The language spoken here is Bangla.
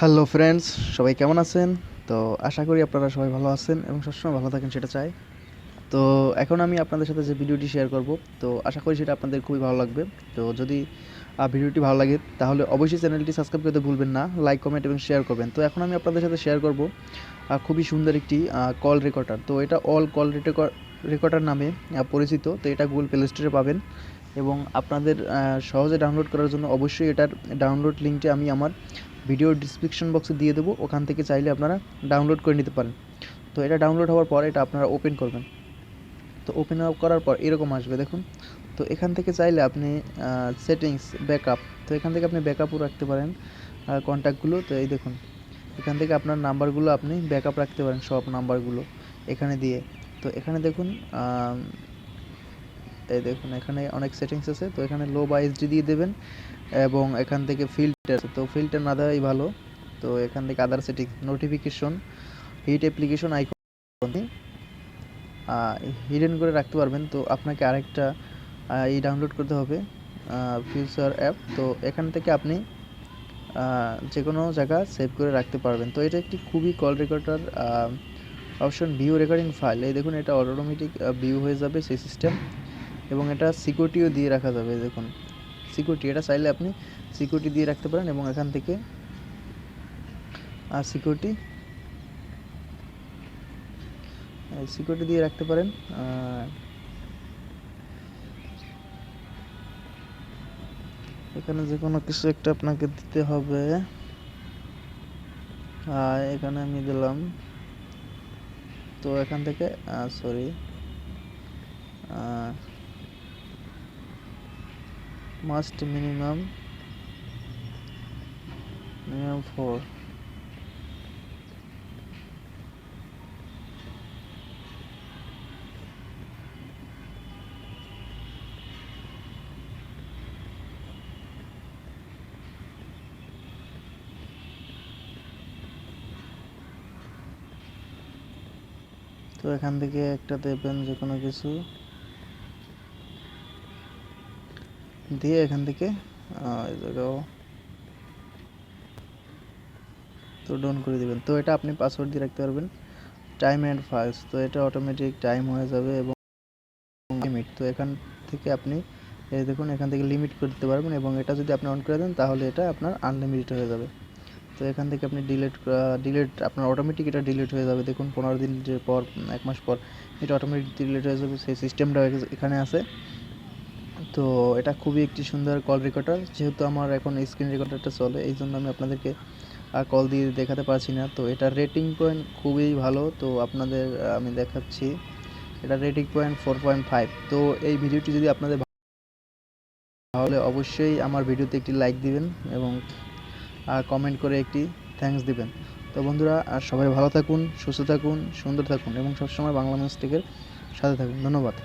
হ্যালো ফ্রেন্ডস সবাই কেমন আছেন? তো আশা করি আপনারা সবাই ভালো আছেন এবং সবসময় ভালো থাকেন, সেটা চাই। তো এখন আমি আপনাদের সাথে যে ভিডিওটি শেয়ার করব, তো আশা করি সেটা আপনাদের খুবই ভালো লাগবে। তো যদি ভিডিওটি ভালো লাগে, তাহলে অবশ্যই চ্যানেলটি সাবস্ক্রাইব করতে ভুলবেন না লাইক কমেন্ট এবং শেয়ার করবেন। তো এখন আমি আপনাদের সাথে শেয়ার করব খুবই সুন্দর একটি কল রেকর্ডার তো এটা অল কল রেকর্ডার নামে পরিচিত। তো এটা গুগল প্লে স্টোরে পাবেন এবং আপনাদের সহজে ডাউনলোড করার জন্য অবশ্যই এটার ডাউনলোড লিঙ্কটি আমি আমার ভিডিও ডিসক্রিপশন বক্সে দিয়ে দেবো, ওখান থেকে চাইলে আপনারা ডাউনলোড করে নিতে পারেন। তো এটা ডাউনলোড হওয়ার পর এটা আপনারা ওপেন করবেন। তো ওপেন আপ করার পর এরকম আসবে, দেখুন। তো এখান থেকে চাইলে আপনি সেটিংস ব্যাকআপ তো এখান থেকে আপনি ব্যাকআপও রাখতে পারেন কন্ট্যাক্টগুলো তো এই দেখুন, এখান থেকে আপনার নাম্বারগুলো আপনি ব্যাকআপ রাখতে পারেন, সব নাম্বারগুলো এখানে দিয়ে। তো এখানে দেখুন এই দেখুন, এখানে অনেক সেটিংস আছে। তো এখানে লো বা এইচডি দিয়ে দেবেন এবং এখান থেকে ফিল্টার তো ফিল্টার না দেওয়াই ভালো। তো এখান থেকে other settings notification hit application icon hidden করে রাখতে পারবেন। তো আপনাকে আরেকটা এই ডাউনলোড করতে হবে ফিউচার অ্যাপ তো এখান থেকে আপনি যে কোনো জায়গা সেভ করে রাখতে পারবেন। তো এটা একটি খুবই call recorder option view recording file এই দেখুন, এটা অটোমেটিক ভিউ হয়ে যাবে সেই সিস্টেম এবং এটা সিকিউরিটিও দিয়ে রাখা যাবে দেখুন। সিকিউরিটি এটা চাইলে আপনি সিকিউরিটি দিয়ে রাখতে পারেন এবং এখান থেকে আর সিকিউরিটি সিকিউরিটি দিয়ে রাখতে পারেন এখানে যে কোনো কিছু একটা আপনাকে দিতে হবে। আহ, এখানে আমি দিলাম তো এখান থেকে sorry must minimum minimum four. তো এখান থেকে একটা দেবেন যে কোনো কিছু। দিয়ে এখান থেকে জায়গাও তো ডাউন করে দেবেন। তো এটা আপনি পাসওয়ার্ড দিয়ে রাখতে পারবেন। টাইম অ্যান্ড ফাইলস তো এটা অটোমেটিক টাইম হয়ে যাবে এবং লিমিট তো এখান থেকে আপনি, এই দেখুন, এখান থেকে লিমিট করতে পারবেন এবং এটা যদি আপনি অন করে দেন, তাহলে এটা আপনার আনলিমিটেড হয়ে যাবে। তো এখান থেকে আপনি ডিলিট ডিলিট আপনার অটোমেটিক এটা ডিলিট হয়ে যাবে। দেখুন, পনেরো দিন পর, এক মাস পর, এটা অটোমেটিক ডিলিট হয়ে যাবে। সেই সিস্টেমটা এখানে আছে। তো এটা খুবই একটি সুন্দর কল রেকর্ডার যেহেতু আমার এখন স্ক্রিন রেকর্ডারটা চলে এই জন্য আমি আপনাদেরকে কল দিয়ে দেখাতে পারছি না। তো এটা রেটিং পয়েন্ট খুবই ভালো, তো আপনাদের আমি দেখাচ্ছি। এটা rating point four point five তো এই ভিডিওটি যদি আপনাদের তাহলে অবশ্যই আমার ভিডিওতে একটি লাইক দিবেন এবং কমেন্ট করে একটি থ্যাঙ্কস দিবেন। তো বন্ধুরা, আর সবাই ভালো থাকুন, সুস্থ থাকুন, সুন্দর থাকুন এবং সবসময় বাংলা মিস্টেকের সাথে থাকুন। ধন্যবাদ।